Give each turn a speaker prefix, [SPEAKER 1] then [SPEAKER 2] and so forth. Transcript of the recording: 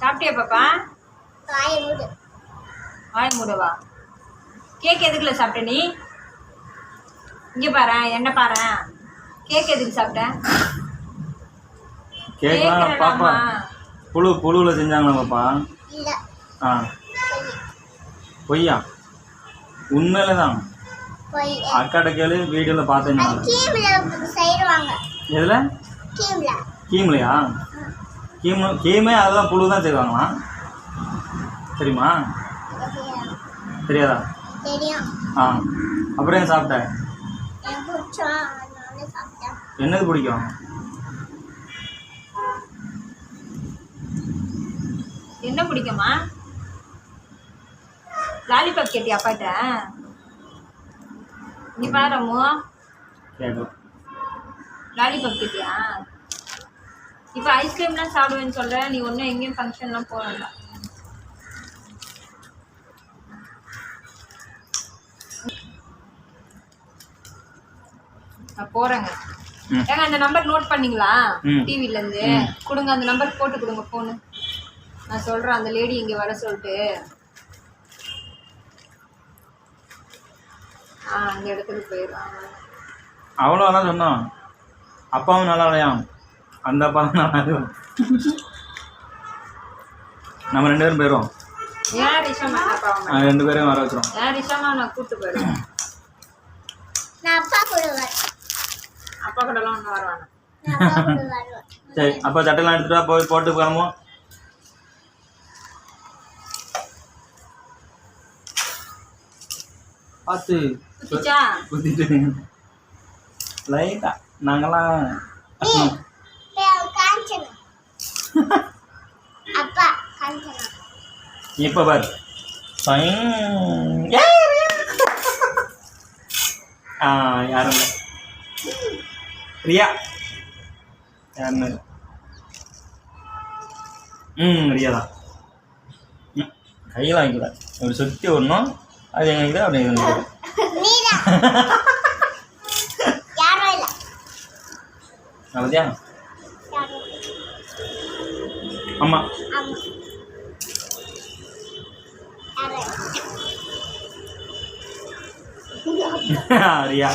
[SPEAKER 1] சாப்பிட்டியா பாப்பா?
[SPEAKER 2] வாயை மூடு.
[SPEAKER 1] வாய் மூடவா? கேக் எதுக்குல சாப்பிட்ட நீ? இங்கே பாரு என்ன பாரு? கேக் எதுக்கு சாப்பிட்ட?
[SPEAKER 3] கேட்கலாம் பாப்பா. புழு புழுவில் செஞ்சாங்களா பாப்பா?
[SPEAKER 2] இல்ல.
[SPEAKER 3] ஆ. பொய்யா? உண்மையில தான் அக்காட்ட கேளு வீடியோவில் பார்த்தேன் எதில்?
[SPEAKER 2] கீம்ல.
[SPEAKER 3] கீம்லையா? கீமு கீமே அதெல்லாம் புழு தான் செய்வாங்களா தெரியுமா? தெரியாதா?
[SPEAKER 2] தெரியும்.
[SPEAKER 3] ஆ. அப்புறம் ஏன் சாப்பிட்ட? என்னது பிடிக்கும்?
[SPEAKER 1] என்ன பிடிக்குமா லாலிபாப் கேட்டியா அப்பாட்ட? நீ பாரு அம்மு. லாலிபாப் கேட்டியா? இப்போ ஐஸ்கிரீம்லாம் சாப்பிடுவேன்னு சொல்ற நீ ஒன்றும் எங்கேயும் ஃபங்க்ஷன்லாம் போக வேண்டாம். நான் போறேங்க.
[SPEAKER 3] ம்.
[SPEAKER 1] ஏங்க அந்த நம்பர் நோட் பண்ணீங்களா?
[SPEAKER 3] ம்.
[SPEAKER 1] டிவில இருந்து.
[SPEAKER 3] ம்.
[SPEAKER 1] கொடுங்க அந்த நம்பர் போட்டு கொடுங்க போனு நான் சொல்றேன் அந்த லேடி இங்க வர சொல்லிட்டு. ஆ அந்த இடத்துக்கு போயிடுவாங்க.
[SPEAKER 3] அவ்வளோ அதான் சொன்னான். அப்பாவும் நல்லா இல்லையாம் அந்த அப்பா தான் நம்ம ரெண்டு பேரும் நாங்கள் ரெண்டு பேரையும் வர வச்சிரும்
[SPEAKER 1] ஏன் ரிஷமா நான் கூப்பிட்டு போயிடுவேன்
[SPEAKER 2] நான் அப்பா கூட வருவேன்.
[SPEAKER 1] அப்பா கூடலாம் ஒன்றும் வருவாங்க.
[SPEAKER 2] நான் அப்பா கூட வருவேன்.
[SPEAKER 3] சரி அப்போ சட்டைலாம் எடுத்துட்டு போய் போட்டு கிளம்புவோம். பார்த்து குத்திட்டு. லைட்டா நாங்களாம்
[SPEAKER 2] பேர் காஞ்சனா அப்பா காஞ்சனா
[SPEAKER 3] இப்போ பாரு. ஆ யாரும் இல்லை ரியா. யாருன்னு. ம் ரியா தான். கையில் வாங்கிக்கல. ஒரு சுற்றி வரணும் அது எங்கள் இது அப்படி அப்படியா. ஆமாம்
[SPEAKER 2] ஆமா யாரும் இல்ல.
[SPEAKER 3] ரியா